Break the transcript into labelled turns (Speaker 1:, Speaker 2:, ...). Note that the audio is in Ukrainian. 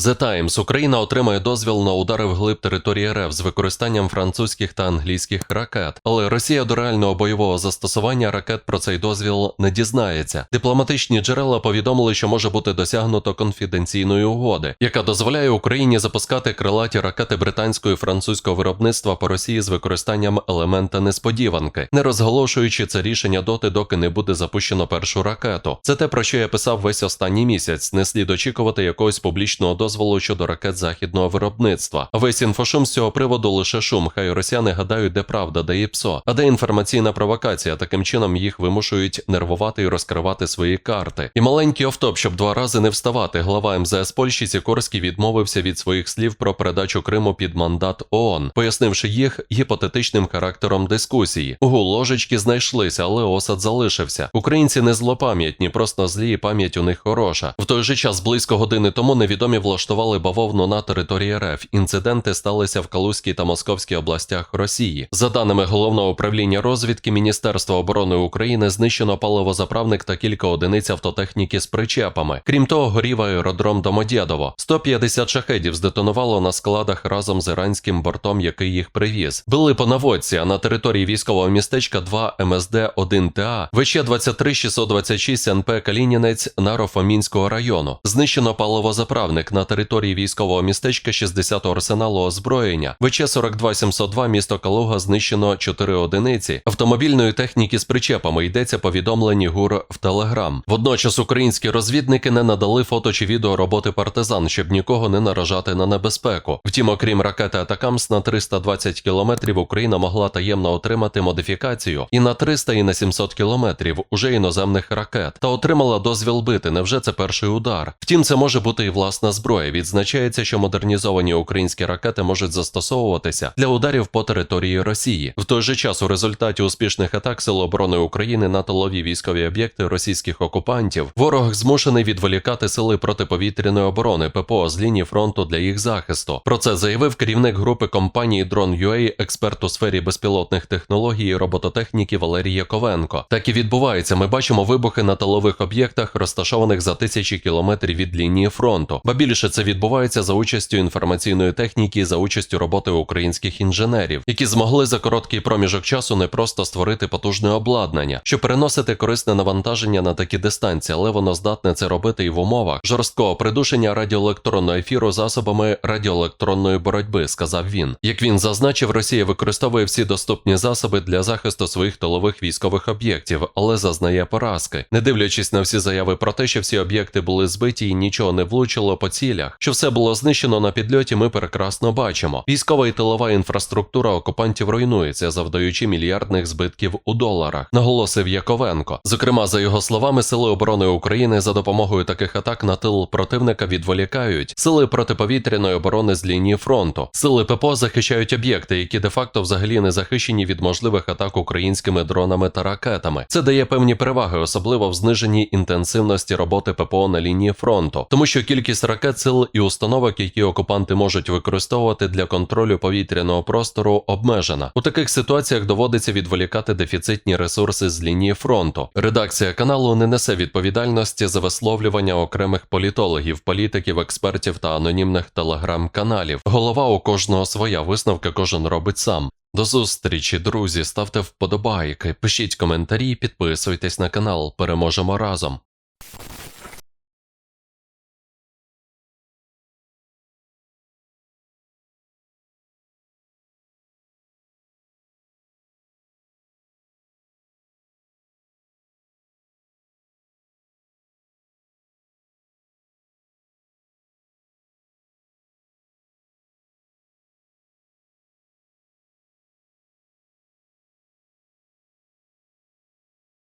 Speaker 1: The Times. Україна отримає дозвіл на удари вглиб території РФ з використанням французьких та англійських ракет. Але Росія до реального бойового застосування ракет про цей дозвіл не дізнається. Дипломатичні джерела повідомили, що може бути досягнуто конфіденційної угоди, яка дозволяє Україні запускати крилаті ракети британського і французького виробництва по Росії з використанням елемента несподіванки, не розголошуючи це рішення доти, доки не буде запущено першу ракету. Це те, про що я писав весь останній місяць. Не слід очікувати якогось публічного дозволу щодо ракет західного виробництва. Весь інфошум з цього приводу лише шум. Хай росіяни гадають, де правда, де є псо, а де інформаційна провокація. Таким чином їх вимушують нервувати і розкривати свої карти. І маленький офтоп, щоб два рази не вставати. Глава МЗС Польщі Сікорський відмовився від своїх слів про передачу Криму під мандат ООН, пояснивши їх гіпотетичним характером дискусії. Угу, ложечки знайшлися, але осад залишився. Українці не злопам'ятні, просто злі, і пам'ять у них хороша. В той же час близько години тому невідомі влаштували бавовну на території РФ. Інциденти сталися в Калузькій та Московській областях Росії. За даними головного управління розвідки Міністерства оборони України, знищено паливозаправник та кілька одиниць автотехніки з причепами. Крім того, горів аеродром Домодєдово. 150 шахедів здетонувало на складах разом з іранським бортом, який їх привіз. Били по наводці, а на території військового містечка 2 МСД 1 ТА ВЧ 23626 НП Калінінець Нарофомінського району. Знищено паливозаправник на території військового містечка 60 арсеналу озброєння. ВЧ 42702 місто Калуга знищено 4 одиниці. Автомобільної техніки з причепами йдеться повідомлені ГУР в Телеграм. Водночас українські розвідники не надали фото чи відео роботи партизан, щоб нікого не наражати на небезпеку. Втім, окрім ракети Атакамс на 320 кілометрів Україна могла таємно отримати модифікацію і на 300, і на 700 кілометрів уже іноземних ракет та отримала дозвіл бити. Невже це перший удар? Втім, це може бути і власна зброя. Відзначається, що модернізовані українські ракети можуть застосовуватися для ударів по території Росії. В той же час, у результаті успішних атак Сил оборони України на тилові військові об'єкти російських окупантів, ворог змушений відволікати сили протиповітряної оборони ППО з лінії фронту для їх захисту. Про це заявив керівник групи компанії Drone.ua, експерт у сфері безпілотних технологій і робототехніки Валерій Яковенко. Так і відбувається. Ми бачимо вибухи на тилових об'єктах, розташованих за тисячі кілометрів від лінії фронту. Ба більше це відбувається за участю інформаційної техніки за участю роботи українських інженерів, які змогли за короткий проміжок часу не просто створити потужне обладнання, щоб переносити корисне навантаження на такі дистанції, але воно здатне це робити і в умовах жорсткого придушення радіоелектронного ефіру засобами радіоелектронної боротьби, сказав він. Як він зазначив, Росія використовує всі доступні засоби для захисту своїх тилових військових об'єктів, але зазнає поразки, не дивлячись на всі заяви про те, що всі об'єкти були збиті і нічого не влучило по цілях, що все було знищено на підльоті. Ми прекрасно бачимо. Військова і тилова інфраструктура окупантів руйнується, завдаючи мільярдних збитків у доларах, наголосив Яковенко. Зокрема, за його словами, сили оборони України за допомогою таких атак на тил противника відволікають сили протиповітряної оборони з лінії фронту. Сили ППО захищають об'єкти, які де-факто взагалі не захищені від можливих атак українськими дронами та ракетами. Це дає певні переваги, особливо в зниженні інтенсивності роботи ППО на лінії фронту, тому що кількість ракет, сил і установок, які окупанти можуть використовувати для контролю повітряного простору, обмежена. У таких ситуаціях доводиться відволікати дефіцитні ресурси з лінії фронту. Редакція каналу не несе відповідальності за висловлювання окремих політологів, політиків, експертів та анонімних телеграм-каналів. Голова у кожного своя висновки кожен робить сам. До зустрічі, друзі. Ставте вподобайки, пишіть коментарі, підписуйтесь на канал. Переможемо разом.